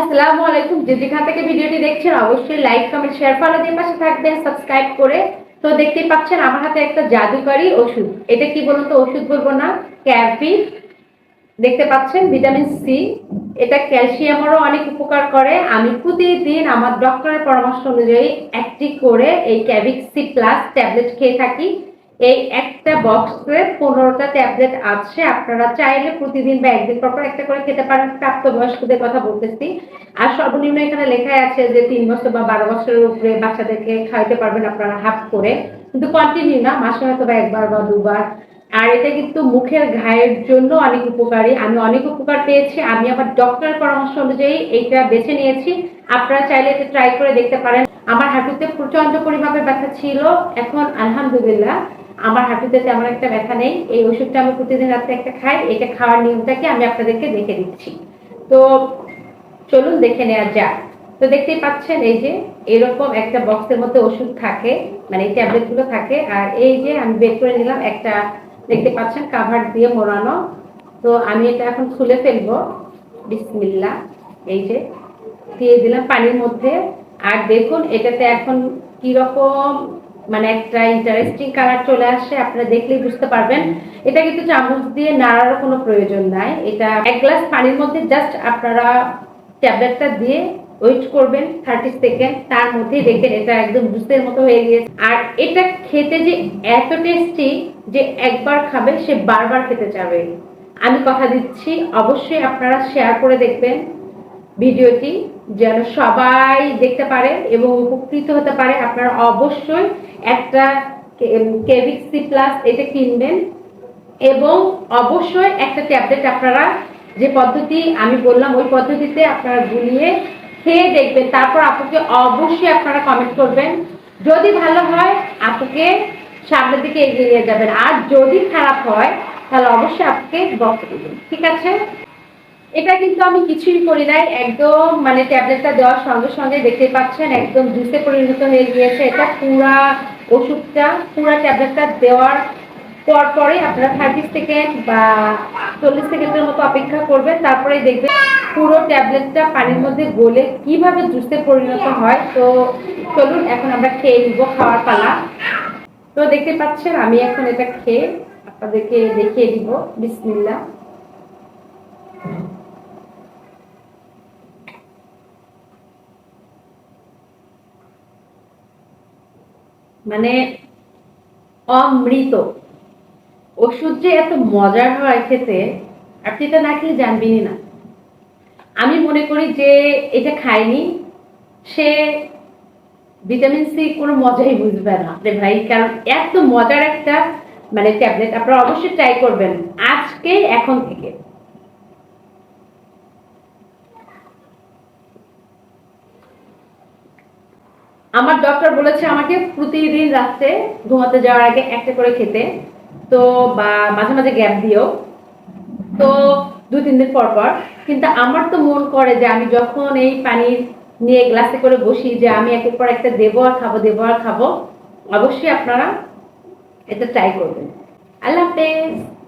আসসালামু আলাইকুম। যে যেখান থেকে ভিডিওটি দেখছেন, অবশ্যই লাইক কমেন্ট শেয়ার ফলো দিয়ে পাশে থাকবেন সাবস্ক্রাইব করে। তো পাচ্ছেন, আমার হাতে একটা জাদুকারি ওষুধ। এটা কি বলুন তো? ওষুধ বলব না ক্যাপি দেখতে পাচ্ছেন, ভিটামিন সি এটা ক্যালসিয়ামেরও অনেক উপকার করে। আমি প্রতিদিন আমার ডক্টরের পরামর্শ অনুযায়ী একটি করে এই ক্যাভিক সি প্লাস ট্যাবলেট খেয়ে থাকি। এই একটা বক্সে পনেরোটা ট্যাবলেট আছে। আপনারা চাইলে প্রতিদিন বা একদিন পর পর একটা করে খেতে পারেন। প্রাপ্তবয়স্কদের কথা বলতেছি। আর সর্বনিম্ন এখানে লেখা আছে যে, তিন বছর বা বারো বছরের উপরে বাচ্চাদেরকে খাইতে পারবেন আপনারা হাফ করে। কিন্তু কন্টিনিউ না, মাসে হয়তো বা একবার বা দুবার। আর এটা কিন্তু মুখের ঘায়ের জন্য অনেক উপকারী। আমি অনেক উপকার পেয়েছি। আমি আমার ডক্টরের পরামর্শ অনুযায়ী এইটা বেছে নিয়েছি। আপনারা চাইলে এটা ট্রাই করে দেখতে পারেন। আমার হাঁটুতে প্রচণ্ড পরিমাপে ব্যথা ছিল। এখন আলহামদুলিল্লাহ আমার হাঁটুতে তেমন একটা ব্যথা নেই, এই ওষুধটা আমি প্রতিদিন রাত্রে একটা খাই, এটা খাওয়ার নিয়মটাকে আমি আপনাদেরকে দেখে দিচ্ছি। তো চলুন দেখে নেওয়া যাক। তো দেখতেই পাচ্ছেন এই যে এরকম একটা বক্সের মধ্যে ওষুধ থাকে মানে এই ট্যাবলেটগুলো থাকে, আর এই যে আমি বের করে নিলাম একটা, দেখতে পাচ্ছেন কাভার দিয়ে মোড়ানো। তো আমি এটা এখন খুলে ফেলব। বিসমিল্লা এই যে দিয়ে দিলাম পানির মধ্যে। আর দেখুন, এটাতে এখন কীরকম মানে একটা ইন্টারেস্টিং কালার চলে আসে, আপনারা দেখলেই বুঝতে পারবেন। এটা কিন্তু চামচ দিয়ে নাড়ারও কোনো প্রয়োজন নাই। এটা এক গ্লাস পানির মধ্যে জাস্ট আপনারা ট্যাবলেটটা দিয়ে ওয়েট করবেন থার্টি সেকেন্ড তার মধ্যে দেখেন এটা একদম জুসের মতো হয়ে গিয়েছে। আর এটা খেতে যে এত টেস্টি যে একবার খাবে, সে বারবার খেতে চাবে। আমি কথা দিচ্ছি, অবশ্যই আপনারা শেয়ার করে দেখবেন ভিডিওটি। যেন সবাই দেখতে পারে এবং উপকৃত হতে পারে, আপনারা অবশ্যই একটা কেভিক সি প্লাস এটা কিনবেন এবং অবশ্যই একটা ট্যাবলেট আপনারা যে পদ্ধতি আমি বললাম, ওই পদ্ধতিতে আপনারা গুলিয়ে খেয়ে দেখবেন। তারপর আপুকে অবশ্যই আপনারা কমেন্ট করবেন। যদি ভালো হয়, আপুকে সামনের দিকে এগিয়ে নিয়ে যাবেন। আর যদি খারাপ হয়, তাহলে অবশ্যই আপুকে বক্স দেবেন ঠিক আছে? এটা কিন্তু আমি কিছুই করি নাই। একদম মানে ট্যাবলেটটা দেওয়ার সঙ্গে সঙ্গে দেখতে পাচ্ছেন, একদম জুসে পরিণত হয়ে গিয়েছে। এটা পুরা ওষুধটা, পুরা ট্যাবলেটটা দেওয়ার পর পরে আপনারা থার্টি সেকেন্ড বা চল্লিশ সেকেন্ডের মতো অপেক্ষা করবেন, তারপরে দেখবেন পুরো ট্যাবলেটটা পানির মধ্যে গলে কীভাবে জুসে পরিণত হয়। তো চলুন, এখন আমরা খেয়ে নিব খাওয়ার পালা। তো দেখতে পাচ্ছেন, আমি এখন এটা খেয়ে আপনাদেরকে দেখিয়ে দিব। বিসমিল্লা মানে অমৃত। ওষুধ যে এত মজার হয় খেতে আপনি তো না খেলে জানবেনই না। আমি মনে করি যে এটা খায়নি সে ভিটামিন সি কোনো মজাই বুঝবে না। রে ভাই, কারণ এত মজার একটা মানে ট্যাবলেট, আপনারা অবশ্যই ট্রাই করবেন আজকে, এখন থেকে। আমার ডক্টর বলেছে আমাকে প্রতিদিন রাত্রে ঘুমাতে যাওয়ার আগে একটা করে খেতে। তো, বা মাঝে মাঝে গ্যাপ দিও। তো দু তিন দিন পর পর। কিন্তু আমার তো মন করে যে আমি যখন এই পানি নিয়ে গ্লাসে করে বসি যে আমি একের পর একটা দেবো আর খাব, দেবো আর খাব, অবশ্যই আপনারা এটা ট্রাই করবেন। আল্লাহ হাফেজ।